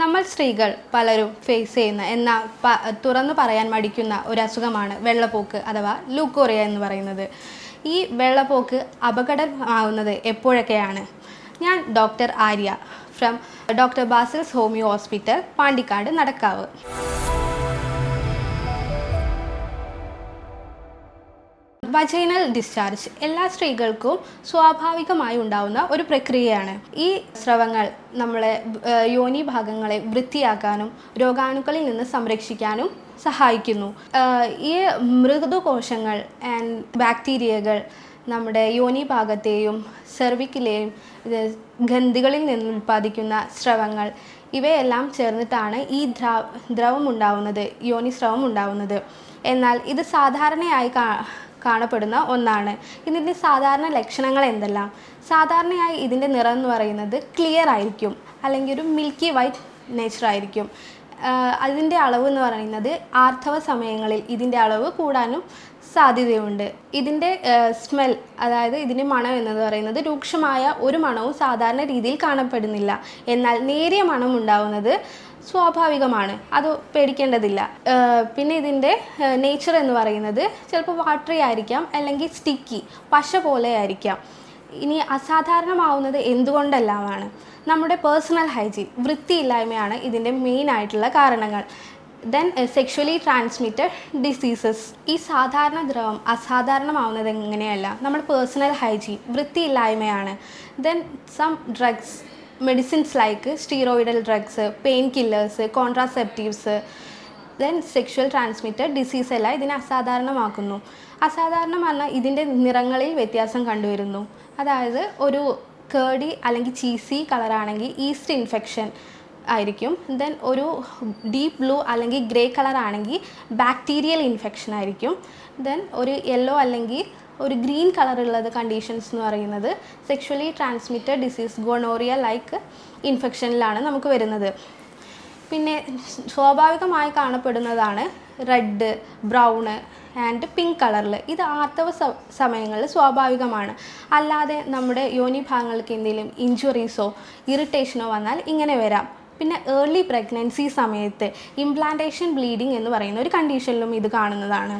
നമ്മൾ സ്ത്രീകൾ പലരും ഫേസ് ചെയ്യുന്ന എന്നാൽ തുറന്നു പറയാൻ മടിക്കുന്ന ഒരു അസുഖമാണ് വെള്ളപ്പോക്ക് അഥവാ ലൂക്കോറിയ എന്ന് പറയുന്നത്. ഈ വെള്ളപ്പോക്ക് അപകടമാവുന്നത് എപ്പോഴൊക്കെയാണ്? ഞാൻ doctor Arya from doctor Basil's homeo hospital Pandikkad Nadakkavu. Vaginal discharge എല്ലാ സ്ത്രീകൾക്കും സ്വാഭാവികമായി ഉണ്ടാവുന്ന ഒരു പ്രക്രിയയാണ്. ഈ സ്രവങ്ങൾ നമ്മളെ യോനി ഭാഗങ്ങളെ വൃത്തിയാക്കാനും രോഗാണുക്കളിൽ നിന്ന് സംരക്ഷിക്കാനും സഹായിക്കുന്നു. ഈ മൃദുകോശങ്ങൾ ആൻഡ് ബാക്ടീരിയകൾ നമ്മുടെ യോനി ഭാഗത്തെയും സെർവിക്കിലെയും ഗന്ധികളിൽ നിന്ന് ഉൽപ്പാദിക്കുന്ന സ്രവങ്ങൾ ഇവയെല്ലാം ചേർന്നിട്ടാണ് ഈ ദ്രാ ദ്രവം ഉണ്ടാവുന്നത് യോനി സ്രവം ഉണ്ടാവുന്നത് എന്നാൽ ഇത് സാധാരണയായി കാ കാണപ്പെടുന്ന ഒന്നാണ്. ഇതിന്റെ സാധാരണ ലക്ഷണങ്ങൾ എന്തെല്ലാം? സാധാരണയായി ഇതിന്റെ നിറം എന്ന് പറയുന്നത് ക്ലിയർ ആയിരിക്കും. അല്ലെങ്കിൽ ഒരു മിൽക്കി വൈറ്റ് നേച്ചർ ആയിരിക്കും. അതിന്റെ അളവ് എന്ന് പറയുന്നത് ആർത്തവ സമയങ്ങളിൽ ഇതിന്റെ അളവ് കൂടാനും സാധ്യതയുണ്ട്. ഇതിന്റെ സ്മെൽ അതായത് ഇതിന്റെ മണം എന്നത് പറയുന്നത് രൂക്ഷമായ ഒരു മണവും സാധാരണ രീതിയിൽ കാണപ്പെടുന്നില്ല. എന്നാൽ നേരിയ മണം ഉണ്ടാവുന്നത് സ്വാഭാവികമാണ്. അത് പേടിക്കേണ്ടതില്ല. പിന്നെ ഇതിന്റെ നേച്ചർ എന്ന് പറയുന്നത് ചിലപ്പോൾ വാട്ടറി ആയിരിക്കാം അല്ലെങ്കിൽ സ്റ്റിക്കി പശ പോലെ ആയിരിക്കാം. ഇനി അസാധാരണമാവുന്നത് എന്തുകൊണ്ടെല്ലാമാണ്? നമ്മുടെ പേഴ്സണൽ ഹൈജീൻ വൃത്തിയില്ലായ്മയാണ് ഇതിന്റെ മെയിൻ ആയിട്ടുള്ള കാരണങ്ങൾ. ദെൻ സെക്ഷലി ട്രാൻസ്മിറ്റഡ് ഡിസീസസ് ഈ സാധാരണ ദ്രവം അസാധാരണമാവുന്നത് എങ്ങനെയല്ല? നമ്മുടെ personal hygiene വൃത്തിയില്ലായ്മയാണ്. Then some drugs medicines like steroidal drugs pain killers contraceptives then sexual transmitted disease എല്ലാം ഇതിനെ അസാധാരണമാക്കുന്നു. അസാധാരണം പറഞ്ഞാൽ ഇതിന്റെ നിറങ്ങളിൽ വ്യത്യാസം കണ്ടുവരുന്നു. അതായത് ഒരു കേടി അല്ലെങ്കിൽ ചീസി കളറാണെങ്കിൽ ഈസ്റ്റ് ഇൻഫെക്ഷൻ ആയിരിക്കും. ദെൻ ഒരു ഡീപ്പ് ബ്ലൂ അല്ലെങ്കിൽ ഗ്രേ കളർ ആണെങ്കിൽ ബാക്ടീരിയൽ ഇൻഫെക്ഷൻ ആയിരിക്കും. ദെൻ ഒരു യെല്ലോ അല്ലെങ്കിൽ ഒരു ഗ്രീൻ കളർ ഉള്ളത് കണ്ടീഷൻസ് എന്ന് പറയുന്നത് sexually transmitted disease gonorrhoea like ഇൻഫെക്ഷനിലാണ് നമുക്ക് വരുന്നത്. പിന്നെ സ്വാഭാവികമായി കാണപ്പെടുന്നതാണ് റെഡ് ബ്രൗണ് ആൻഡ് പിങ്ക് കളറിൽ ഇത് ആർത്തവ സമയങ്ങളിൽ സ്വാഭാവികമാണ്. അല്ലാതെ നമ്മുടെ യോനി ഭാഗങ്ങൾക്ക് എന്തെങ്കിലും ഇഞ്ചുറീസോ ഇറിറ്റേഷനോ വന്നാൽ ഇങ്ങനെ വരാം. പിന്നെ ഏർലി പ്രഗ്നൻസി സമയത്ത് ഇംപ്ലാന്റേഷൻ ബ്ലീഡിങ് എന്ന് പറയുന്ന ഒരു കണ്ടീഷനിലും ഇത് കാണുന്നതാണ്.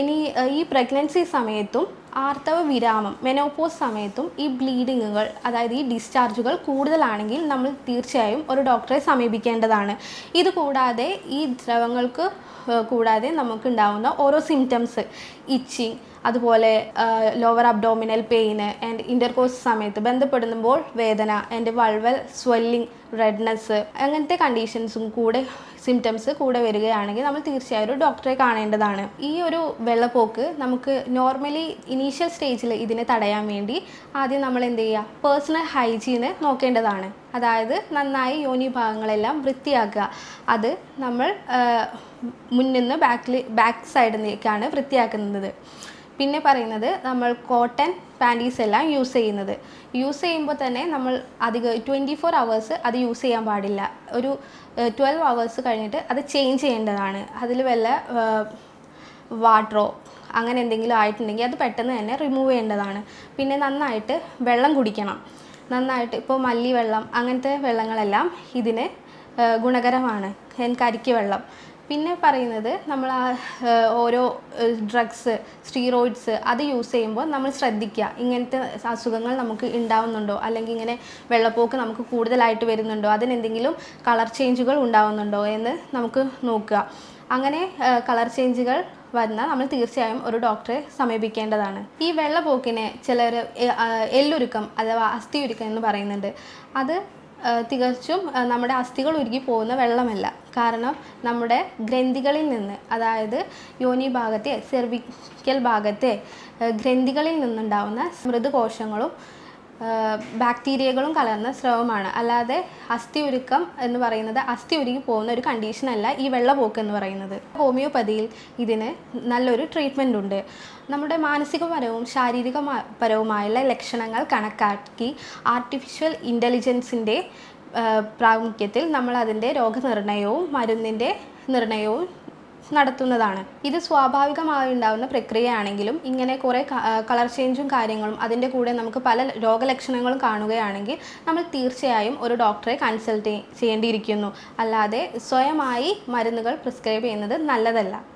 ഇനി ഈ പ്രഗ്നൻസി സമയത്തും ആർത്തവ വിരാമം മെനോപോസ് സമയത്തും ഈ ബ്ലീഡിങ്ങുകൾ അതായത് ഈ ഡിസ്ചാർജുകൾ കൂടുതലാണെങ്കിൽ നമ്മൾ തീർച്ചയായും ഒരു ഡോക്ടറെ സമീപിക്കേണ്ടതാണ്. ഇത് കൂടാതെ ഈ ദ്രവങ്ങൾക്ക് കൂടാതെ നമുക്ക് ഉണ്ടാകുന്ന ഓരോ സിംറ്റംസ് ഇച്ചിങ് അതുപോലെ lower abdominal pain and intercourse സമയത്ത് ബന്ധപ്പെടുമ്പോൾ വേദന ആൻഡ് വൾവൽ സ്വെല്ലിംഗ് റെഡ്നെസ് അങ്ങനത്തെ കണ്ടീഷൻസും കൂടെ സിംറ്റംസ് കൂടെ വരികയാണെങ്കിൽ നമ്മൾ തീർച്ചയായും ഒരു ഡോക്ടറെ കാണേണ്ടതാണ്. ഈ ഒരു വെള്ളപ്പോക്ക് നമുക്ക് നോർമലി ഇനീഷ്യൽ സ്റ്റേജിൽ ഇതിനെ തടയാൻ വേണ്ടി ആദ്യം നമ്മൾ എന്ത് ചെയ്യുക? പേഴ്സണൽ ഹൈജീന് നോക്കേണ്ടതാണ്. അതായത് നന്നായി യോനി ഭാഗങ്ങളെല്ലാം വൃത്തിയാക്കുക. അത് നമ്മൾ മുന്നിൽ നിന്ന് ബാക്കിൽ ബാക്ക് സൈഡിലേക്കാണ് വൃത്തിയാക്കുന്നത്. പിന്നെ പറയുന്നത് നമ്മൾ കോട്ടൺ പാന്റീസ് എല്ലാം യൂസ് ചെയ്യുന്നത്. യൂസ് ചെയ്യുമ്പോൾ തന്നെ നമ്മൾ അധികം ട്വന്റി ഫോർ അവേഴ്സ് അത് യൂസ് ചെയ്യാൻ പാടില്ല. ഒരു ട്വൽവ് അവേഴ്സ് കഴിഞ്ഞിട്ട് അത് ചേഞ്ച് ചെയ്യേണ്ടതാണ്. അതിൽ വല്ല വാട്ടറോ അങ്ങനെ എന്തെങ്കിലും ആയിട്ടുണ്ടെങ്കിൽ അത് പെട്ടെന്ന് തന്നെ റിമൂവ് ചെയ്യേണ്ടതാണ്. പിന്നെ നന്നായിട്ട് വെള്ളം കുടിക്കണം. നന്നായിട്ട് ഇപ്പോൾ മല്ലി വെള്ളം അങ്ങനത്തെ വെള്ളങ്ങളെല്ലാം ഇതിന് ഗുണകരമാണ്. കരിക്ക് വെള്ളം. പിന്നെ പറയുന്നത് നമ്മൾ ആ ഓരോ ഡ്രഗ്സ് സ്റ്റീറോയിഡ്സ് അത് യൂസ് ചെയ്യുമ്പോൾ നമ്മൾ ശ്രദ്ധിക്കുക. ഇങ്ങനത്തെ അസുഖങ്ങൾ നമുക്ക് ഉണ്ടാവുന്നുണ്ടോ? അല്ലെങ്കിൽ ഇങ്ങനെ വെള്ളപ്പോക്ക് നമുക്ക് കൂടുതലായിട്ട് വരുന്നുണ്ടോ? അതിനെന്തെങ്കിലും കളർ ചേഞ്ചുകൾ ഉണ്ടാവുന്നുണ്ടോ എന്ന് നമുക്ക് നോക്കുക. അങ്ങനെ കളർ ചേഞ്ചുകൾ വന്നാൽ നമ്മൾ തീർച്ചയായും ഒരു ഡോക്ടറെ സമീപിക്കേണ്ടതാണ്. ഈ വെള്ളപ്പോക്കിനെ ചിലർ എല്ലുരുക്കം അഥവാ അസ്ഥിയുരുക്കം എന്ന് പറയുന്നുണ്ട്. അത് തികച്ചും നമ്മുടെ അസ്ഥികൾ ഉരുകി പോകുന്ന വെള്ളമല്ല. കാരണം നമ്മുടെ ഗ്രന്ഥികളിൽ നിന്ന് അതായത് യോനി ഭാഗത്തെ സെർവിക്കൽ ഭാഗത്തെ ഗ്രന്ഥികളിൽ നിന്നുണ്ടാവുന്ന മൃദുകോശങ്ങളും ആ, ബാക്ടീരിയകളും കലർന്ന സ്രവമാണ്. അല്ലാതെ അസ്ഥി ഉരുക്കം എന്ന് പറയുന്നത് അസ്ഥി ഉരുകി പോകുന്ന ഒരു കണ്ടീഷനല്ല ഈ വെള്ളപോക്ക് എന്ന് പറയുന്നത്. ഹോമിയോപ്പതിയിൽ ഇതിന് നല്ലൊരു ട്രീറ്റ്മെന്റ് ഉണ്ട്. നമ്മുടെ മാനസികപരവും ശാരീരികപരവുമായുള്ള ലക്ഷണങ്ങൾ കണക്കാക്കി ആർട്ടിഫിഷ്യൽ ഇന്റലിജൻസിന്റെ പ്രാമുഖ്യത്തിൽ നമ്മൾ അതിന്റെ രോഗനിർണയവും മരുന്നിന്റെ നിർണയവും നടത്തുന്നതാണ്. ഇത് സ്വാഭാവികമായി ഉണ്ടാകുന്ന പ്രക്രിയയാണെങ്കിലും ഇങ്ങനെ കുറേ കളർ ചേഞ്ചും കാര്യങ്ങളും അതിന്റെ കൂടെ നമുക്ക് പല രോഗലക്ഷണങ്ങളും കാണുകയാണെങ്കിൽ നമ്മൾ തീർച്ചയായും ഒരു ഡോക്ടറെ കൺസൾട്ട് ചെയ്യേണ്ടിയിരിക്കുന്നു. അല്ലാതെ സ്വയമായി മരുന്നുകൾ പ്രിസ്ക്രൈബ് ചെയ്യുന്നത് നല്ലതല്ല.